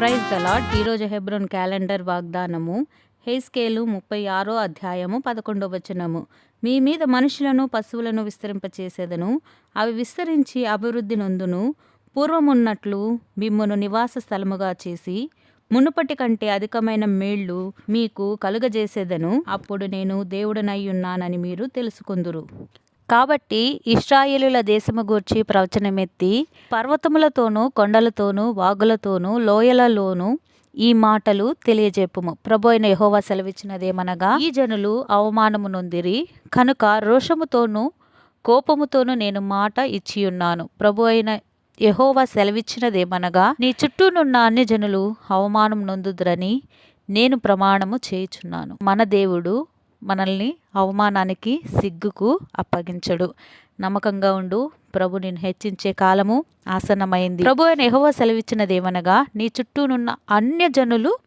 Praise the ఈరోజు Hebron calendar వాగ్దానము. హేస్కేలు ముప్పై ఆరో అధ్యాయము పదకొండో వచనము. మీ మీద మనుషులను పశువులను విస్తరింపచేసేదను. అవి విస్తరించి అభివృద్ధి నొందును. పూర్వమున్నట్లు మిమ్మును నివాస స్థలముగా చేసి మునుపటి కంటే అధికమైన మేళ్ళు మీకు కలుగజేసేదను. అప్పుడు నేను దేవుడనై ఉన్నానని మీరు తెలుసుకుందురు. కాబట్టి ఇస్రాయేలుల దేశము గూర్చి ప్రవచనమెత్తి పర్వతములతోనూ కొండలతోనూ వాగులతోనూ లోయలలోనూ ఈ మాటలు తెలియజెప్పుము ప్రభు అయిన యహోవా సెలవిచ్చినదేమనగా ఈ జనులు అవమానము నొందిరి కనుక రోషముతోనూ కోపముతోనూ నేను మాట ఇచ్చియున్నాను. ప్రభు అయిన యహోవా సెలవిచ్చినదేమనగా నీ చుట్టూనున్న అన్ని జనులు అవమానం నొందుదురని నేను ప్రమాణము చేయుచున్నాను. మన దేవుడు మనల్ని అవమానానికి సిగ్గుకు అప్పగించడు. నమ్మకంగా ఉండు ప్రభు నిన్ను హెచ్చించే కాలము ఆసన్నమైంది. ప్రభు అని యెహోవా సెలవిచ్చినదేమనగా నీ చుట్టూనున్న అన్య జనులు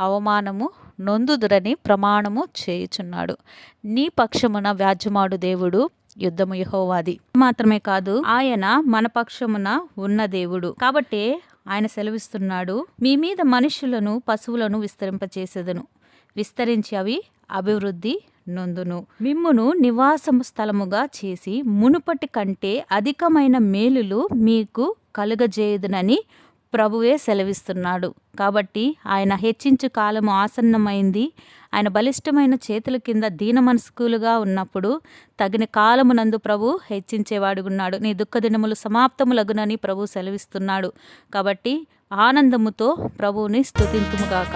అవమానము నొందుదురని ప్రమాణము చేయుచున్నాడు. నీ పక్షమున వ్యాజ్యమాడు దేవుడు యుద్ధము యహోవాది. మాత్రమే కాదు ఆయన మన పక్షమున ఉన్న దేవుడు. కాబట్టి ఆయన సెలవిస్తున్నాడు మీ మీద మనుషులను పశువులను విస్తరింపచేసేదను. విస్తరించి అవి అభివృద్ధి నొందును. మిమ్మును నివాసము స్థలముగా చేసి మునుపటి కంటే అధికమైన మేలులు మీకు కలుగజేయుదునని ప్రభువే సెలవిస్తున్నాడు. కాబట్టి ఆయన హెచ్చించు కాలము ఆసన్నమైంది. ఆయన బలిష్టమైన చేతుల కింద దీన మనస్కులుగా ఉన్నప్పుడు తగిన కాలమునందు ప్రభు హెచ్చించేవాడుగున్నాడు. నీ దుఃఖ దినములు సమాప్తములగునని ప్రభు సెలవిస్తున్నాడు. కాబట్టి ఆనందముతో ప్రభువుని స్తుతింతుముగాక